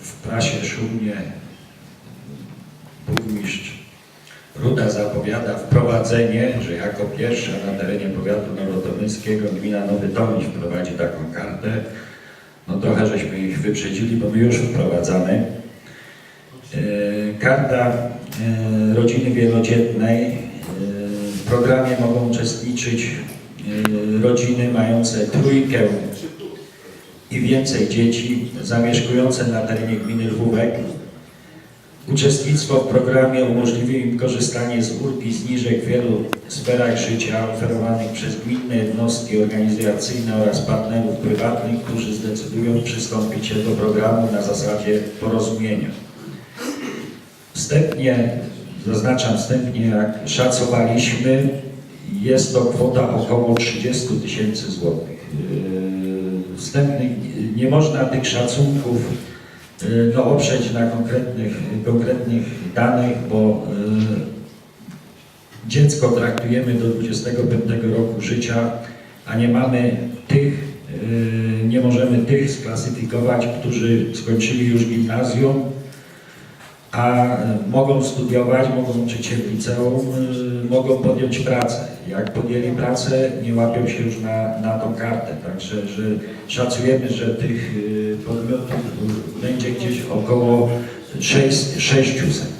w prasie szumnie burmistrz Ruda zapowiada wprowadzenie, że jako pierwsza na terenie powiatu narodomyskiego gmina Nowy Tomiś wprowadzi taką kartę. No trochę żeśmy ich wyprzedzili, bo my już wprowadzamy. E, Karta e, rodziny wielodzietnej. E, W programie mogą uczestniczyć rodziny mające trójkę i więcej dzieci zamieszkujące na terenie gminy Lwówek. Uczestnictwo w programie umożliwi im korzystanie z ulg zniżek w wielu sferach życia oferowanych przez gminne jednostki organizacyjne oraz partnerów prywatnych, którzy zdecydują przystąpić się do programu na zasadzie porozumienia. Wstępnie, zaznaczam wstępnie, jak szacowaliśmy, jest to kwota około 30 tysięcy złotych. Wstępnych, nie można tych szacunków yy, no, oprzeć na konkretnych, konkretnych danych, bo yy, dziecko traktujemy do 25 roku życia, a nie mamy tych, yy, nie możemy tych sklasyfikować, którzy skończyli już gimnazjum, a e, mogą studiować, mogą uczyć się liceum, y, mogą podjąć pracę. Jak podjęli pracę, nie łapią się już na, na tą kartę. Także że szacujemy, że tych y, podmiotów będzie gdzieś około 6, 600.